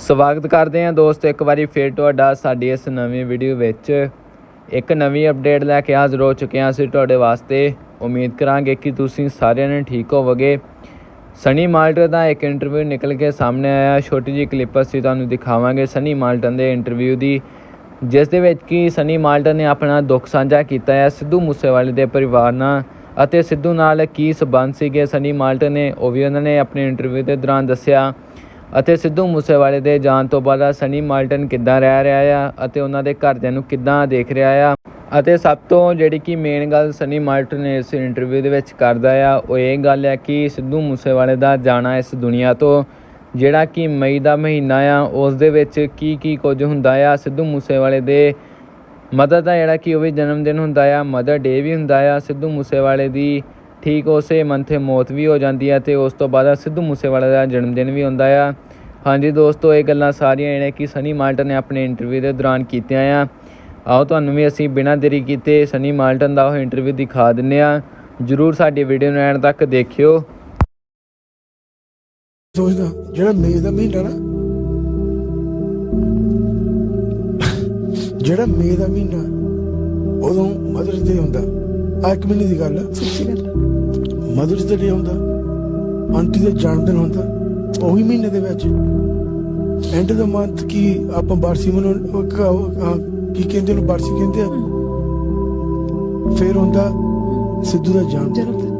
ਸਵਾਗਤ ਕਰਦੇ ਹਾਂ ਦੋਸਤ, ਇੱਕ ਵਾਰੀ ਫੇਰ ਤੁਹਾਡਾ ਸਾਡੀ ਇਸ ਨਵੀਂ ਵੀਡੀਓ ਵਿੱਚ। ਇੱਕ ਨਵੀਂ ਅਪਡੇਟ ਲੈ ਕੇ ਹਾਜ਼ਰ ਹੋ ਚੁੱਕੇ ਹਾਂ ਅਸੀਂ ਤੁਹਾਡੇ ਵਾਸਤੇ। ਉਮੀਦ ਕਰਾਂਗੇ ਕਿ ਤੁਸੀਂ ਸਾਰਿਆਂ ਨੇ ਠੀਕ ਹੋਵੋਗੇ। ਸਨੀ ਮਾਲਟਨ ਦਾ ਇੱਕ ਇੰਟਰਵਿਊ ਨਿਕਲ ਕੇ ਸਾਹਮਣੇ ਆਇਆ। ਛੋਟੀ ਜਿਹੀ ਕਲਿੱਪ ਅਸੀਂ ਤੁਹਾਨੂੰ ਦਿਖਾਵਾਂਗੇ ਸਨੀ ਮਾਲਟਨ ਦੇ ਇੰਟਰਵਿਊ ਦੀ, ਜਿਸ ਦੇ ਵਿੱਚ ਕਿ ਸਨੀ ਮਾਲਟਨ ਨੇ ਆਪਣਾ ਦੁੱਖ ਸਾਂਝਾ ਕੀਤਾ ਹੈ ਸਿੱਧੂ ਮੂਸੇਵਾਲੇ ਦੇ ਪਰਿਵਾਰ ਨਾਲ ਅਤੇ ਸਿੱਧੂ ਨਾਲ ਕੀ ਸਬੰਧ ਸੀਗੇ। ਸਨੀ ਮਾਲਟਨ ਨੇ, ਉਹ ਵੀ ਉਹਨਾਂ ਨੇ ਆਪਣੇ ਇੰਟਰਵਿਊ ਦੇ ਦੌਰਾਨ ਦੱਸਿਆ। ਅਤੇ ਸਿੱਧੂ ਮੂਸੇਵਾਲੇ ਦੇ ਜਾਣ ਤੋਂ ਬਾਅਦ ਸਨੀ ਮਾਲਟਨ ਕਿੱਦਾਂ ਰਹਿ ਰਿਹਾ ਆ ਅਤੇ ਉਹਨਾਂ ਦੇ ਘਰਦਿਆਂ ਨੂੰ ਕਿੱਦਾਂ ਦੇਖ ਰਿਹਾ ਆ? ਅਤੇ ਸਭ ਤੋਂ ਜਿਹੜੀ ਕਿ ਮੇਨ ਗੱਲ ਸਨੀ ਮਾਲਟਨ ਨੇ ਇਸ ਇੰਟਰਵਿਊ ਦੇ ਵਿੱਚ ਕਰਦਾ ਆ, ਉਹ ਇਹ ਗੱਲ ਹੈ ਕਿ ਸਿੱਧੂ ਮੂਸੇਵਾਲੇ ਦਾ ਜਾਣਾ ਇਸ ਦੁਨੀਆ ਤੋਂ ਜਿਹੜਾ ਕਿ ਮਈ ਦਾ ਮਹੀਨਾ ਆ, ਉਸ ਦੇ ਵਿੱਚ ਕੀ ਕੀ ਕੁਝ ਹੁੰਦਾ ਆ? ਸਿੱਧੂ ਮੂਸੇਵਾਲੇ ਦੇ ਮਦਰ ਦਾ ਜਿਹੜਾ ਕਿ ਉਹ ਵੀ ਜਨਮ ਦਿਨ ਹੁੰਦਾ ਆ, ਮਦਰ ਡੇ ਵੀ ਹੁੰਦਾ ਆ, ਸਿੱਧੂ ਮੂਸੇਵਾਲੇ ਦੀ ਠੀਕ ਉਸੇ ਮੰਥੇ ਮੌਤ ਵੀ ਹੋ ਜਾਂਦੀ ਹੈ ਤੇ ਉਸ ਤੋਂ ਬਾਅਦ ਸਿੱਧੂ ਮੂਸੇਵਾਲੇ ਦਾ ਜਨਮ ਦਿਨ ਵੀ ਹੁੰਦਾ ਆ। ਹਾਂਜੀ ਦੋਸਤੋ ਇਹ ਗੱਲਾਂ ਸਾਰੀਆਂ ਜਿਹੜੇ ਕਿ ਸਨੀ ਮਾਲਟਨ ਨੇ ਆਪਣੇ ਇੰਟਰਵਿਊ ਦੇ ਦੌਰਾਨ ਕੀਤੀਆਂ ਆ। ਆਓ ਤੁਹਾਨੂੰ ਵੀ ਅਸੀਂ ਬਿਨਾਂ ਦੇਰੀ ਕੀਤੇ ਸਨੀ ਮਾਲਟਨ ਦਾ ਉਹ ਇੰਟਰਵਿਊ ਦਿਖਾ ਦਿੰਨੇ ਆ। ਜਰੂਰ ਸਾਡੀ ਵੀਡੀਓ ਨੂੰ ਐਂਡ ਤੱਕ ਦੇਖਿਓ। ਸੋਚਦਾ ਜਿਹੜਾ ਮਈ ਦਾ ਮਹੀਨਾ ਨਾ ਜਿਹੜਾ ਮਈ ਦਾ ਮਹੀਨਾ ਉਦੋਂ ਮਦਰਸ ਡੇ ਹੁੰਦਾ ਆ ਇੱਕ ਮਹੀਨੇ ਦੀ ਗੱਲ ਆ, ਸੱਚੀ ਗੱਲ ਮਦਰਸ ਡੇ ਹੁੰਦਾ ਆਂਟੀ ਦਾ ਜਨਮ ਦਿਨ ਹੁੰਦਾ ਉਹੀ ਮਹੀਨੇ ਦੇ ਵਿੱਚ। ਐਂਡ ਦਾ ਮੰਥ ਕੀ ਆਪਾਂ ਬਾਰਸੀ ਮਨੋ ਕੀ ਕਹਿੰਦੇ ਨੂੰ ਬਾਰਸੀ ਕਹਿੰਦੇ ਆ? ਫਿਰ ਹੁੰਦਾ ਸਿੱਧੂ ਦਾ ਜਨਮ। ਦਿਨ।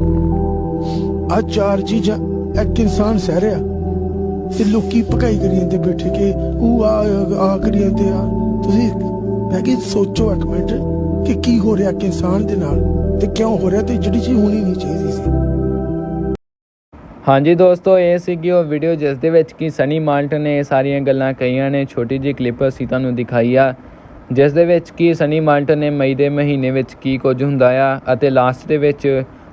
ਆ ਚਾਰ ਚੀਜ਼ਾਂ ਇੱਕ ਇਨਸਾਨ ਸਹਿ ਰਿਹਾ। ਤੇ ਲੋਕੀ ਭਕਾਈ ਕਰੀ ਜਾਂਦੇ ਬੈਠੇ ਕਿ ਉਹ ਆ ਆ ਕਰੀ ਜਾਂਦੇ ਆ। ਤੁਸੀਂ ਮੈਂ ਕਿ ਸੋਚੋ ਇੱਕ ਮਿੰਟ ਕਿ ਕੀ ਹੋ ਰਿਹਾ ਕਿ ਇਨਸਾਨ ਦੇ ਨਾਲ ਤੇ ਕਿਉਂ ਹੋ ਰਿਹਾ ਤੇ ਜਿਹੜੀ ਚੀਜ਼ ਹੋਣੀ ਨਹੀਂ ਚਾਹੀਦੀ ਸੀ। ਹਾਂਜੀ ਦੋਸਤੋ ਇਹ ਸੀਗੀ ਉਹ ਵੀਡੀਓ ਜਿਸ ਦੇ ਵਿੱਚ ਕਿ ਸਨੀ ਮਾਲਟਨ ਨੇ ਇਹ ਸਾਰੀਆਂ ਗੱਲਾਂ ਕਹੀਆਂ ਨੇ ਛੋਟੀ ਜਿਹੀ ਕਲਿੱਪ ਅਸੀਂ ਤੁਹਾਨੂੰ ਦਿਖਾਈ ਆ ਜਿਸ ਦੇ ਵਿੱਚ ਕਿ ਸਨੀ ਮਾਲਟਨ ਨੇ ਮਈ ਦੇ ਮਹੀਨੇ ਵਿੱਚ ਕੀ ਕੁਝ ਹੁੰਦਾ ਆ ਅਤੇ ਲਾਸਟ ਦੇ ਵਿੱਚ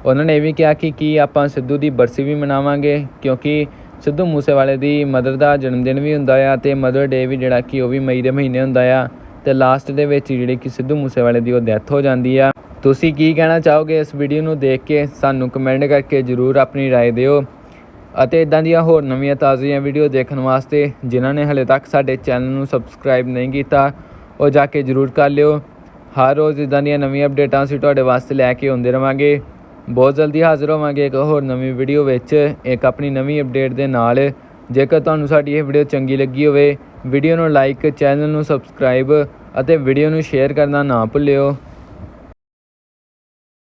ਉਹਨਾਂ ਨੇ ਇਹ ਵੀ ਕਿਹਾ ਕਿ ਕੀ ਆਪਾਂ ਸਿੱਧੂ ਦੀ ਬਰਸੀ ਵੀ ਮਨਾਵਾਂਗੇ ਕਿਉਂਕਿ ਸਿੱਧੂ ਮੂਸੇਵਾਲੇ ਦੀ ਮਦਰ ਦਾ ਜਨਮ ਦਿਨ ਵੀ ਹੁੰਦਾ ਆ ਤੇ ਮਦਰ ਡੇ ਵੀ ਜਿਹੜਾ ਕਿ ਉਹ ਵੀ ਮਈ ਦੇ ਮਹੀਨੇ ਹੁੰਦਾ ਆ ਤੇ ਲਾਸਟ ਦੇ ਵਿੱਚ ਜਿਹੜੀ ਕਿ ਸਿੱਧੂ ਮੂਸੇਵਾਲੇ ਦੀ ਉਹ ਡੈਥ ਹੋ ਜਾਂਦੀ ਆ ਤੁਸੀਂ ਕੀ ਕਹਿਣਾ ਚਾਹੋਗੇ ਇਸ ਵੀਡੀਓ ਨੂੰ ਦੇਖ ਕੇ ਸਾਨੂੰ ਕਮੈਂਟ ਕਰਕੇ ਜਰੂਰ ਆਪਣੀ رائے ਦਿਓ ਅਤੇ ਇਦਾਂ ਦੀਆਂ ਹੋਰ ਨਵੀਆਂ ਤਾਜ਼ੀਆਂ ਵੀਡੀਓ ਦੇਖਣ ਵਾਸਤੇ ਜਿਨ੍ਹਾਂ ਨੇ ਹਲੇ ਤੱਕ ਸਾਡੇ ਚੈਨਲ ਨੂੰ ਸਬਸਕ੍ਰਾਈਬ ਨਹੀਂ ਕੀਤਾ, ਉਹ ਜਾ ਕੇ ਜਰੂਰ ਕਰ ਲਿਓ। ਹਰ ਰੋਜ਼ ਇਦਾਂ ਦੀਆਂ ਨਵੀਆਂ ਅਪਡੇਟਾਂ ਅਸੀਂ ਤੁਹਾਡੇ ਵਾਸਤੇ ਲੈ ਕੇ ਆਉਂਦੇ ਰਵਾਂਗੇ। ਬਹੁਤ ਜਲਦੀ ਹਾਜ਼ਰ ਹੋਵਾਂਗੇ ਇੱਕ ਹੋਰ ਨਵੀਂ ਵੀਡੀਓ ਵਿੱਚ। ਇੱਕ ਆਪਣੀ ਨਵੀਂ ਅਪਡੇਟ ਦੇ ਨਾਲ। ਜੇਕਰ ਤੁਹਾਨੂੰ ਸਾਡੀ ਇਹ ਵੀਡੀਓ ਚੰਗੀ ਲੱਗੀ ਹੋਵੇ ਵੀਡੀਓ ਨੂੰ ਲਾਈਕ ਚੈਨਲ ਨੂੰ ਸਬਸਕ੍ਰਾਈਬ ਅਤੇ ਵੀਡੀਓ ਨੂੰ ਸ਼ੇਅਰ ਕਰਨਾ ਨਾ ਭੁੱਲਿਓ।